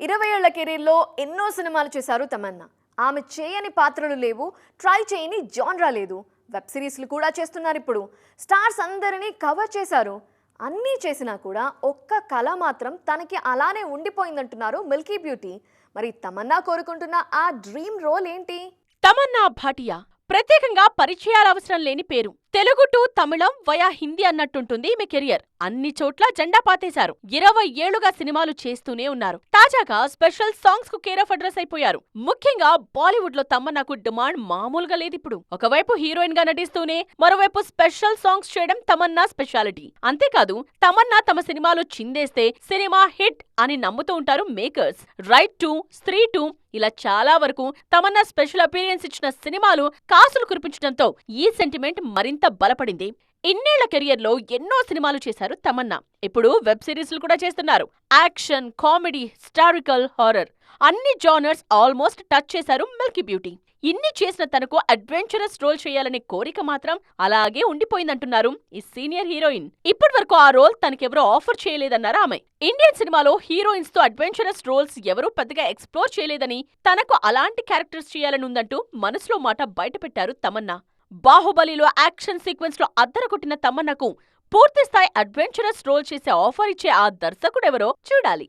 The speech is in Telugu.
ఇరవై ఏళ్ళ కెరీర్లో ఎన్నో సినిమాలు చేశారు తమన్నా. ఆమె చేయని పాత్రలు లేవు ట్రై చేయని జాన్రా లేదు. వెబ్ సిరీస్లు కూడా చేస్తున్నారు ఇప్పుడు. స్టార్స్ అందరినీ కవర్ చేశారు. అన్నీ చేసినా కూడా ఒక్క కళ మాత్రం తనకి అలానే ఉండిపోయిందంటున్నారు మిల్కీ బ్యూటీ. మరి తమన్నా కోరుకుంటున్న ఆ డ్రీమ్ రోల్ ఏంటి? తమన్నా భాటియా. ప్రత్యేకంగా పరిచయాల అవసరం లేని పేరు. Telugu to Tamil via Hindi అన్నట్టుంటుంది ఈమె కెరియర్. అన్ని చోట్ల జెండా పాతేశారు. ఇరవై ఏళ్ళుగా సినిమాలు చేస్తూనే ఉన్నారు. తాజాగా స్పెషల్ సాంగ్స్కు కేర్ ఆఫ్ అడ్రస్ అయిపోయారు. ముఖ్యంగా బాలీవుడ్లో తమన్నాకు డిమాండ్ మామూలుగా లేదు ఇప్పుడు. ఒకవైపు హీరోయిన్గా నటిస్తూనే మరోవైపు స్పెషల్ సాంగ్స్ చేయడం తమన్నా స్పెషాలిటీ. అంతేకాదు తమన్నా తమ సినిమాలో చిందేస్తే సినిమా హిట్ అని నమ్ముతూ ఉంటారు makers. Raid two Stree two ఇలా చాలా వరకు తమన్నా స్పెషల్ అపీరియన్స్ ఇచ్చిన సినిమాలు కాసులు కురిపించడంతో ఈ సెంటిమెంట్ మరింత బలపడింది. ఇన్నేళ్ళ కెరియర్లో ఎన్నో సినిమాలు చేశారు తమన్నా. ఇప్పుడు వెబ్ సిరీస్లు కూడా చేస్తున్నారు. Action comedy satirical horror. అన్ని జానర్స్ ఆల్మోస్ట్ టచ్ చేశారు మిల్కీ బ్యూటీ. ఇన్ని చేసిన తనకు అడ్వెంచరస్ రోల్ చేయాలనే కోరిక మాత్రం అలాగే ఉండిపోయిందంటున్నారు ఈ సీనియర్ హీరోయిన్. ఇప్పటి వరకు ఆ రోల్ తనకెవరో ఆఫర్ చేయలేదన్నారు ఆమె. ఇండియన్ సినిమాలో హీరోయిన్స్తో అడ్వెంచరస్ రోల్స్ ఎవరూ పెద్దగా ఎక్స్ప్లోర్ చేయలేదని తనకు అలాంటి క్యారెక్టర్స్ చేయాలని ఉందంటూ మనసులో మాట బయటపెట్టారు తమన్నా. బాహుబలిలో యాక్షన్ సీక్వెన్స్లో అద్దరగొట్టిన తమన్నకు పూర్తిస్థాయి అడ్వెంచరస్ రోల్ చేసే ఆఫర్ ఇచ్చే ఆ దర్శకుడెవరో చూడాలి.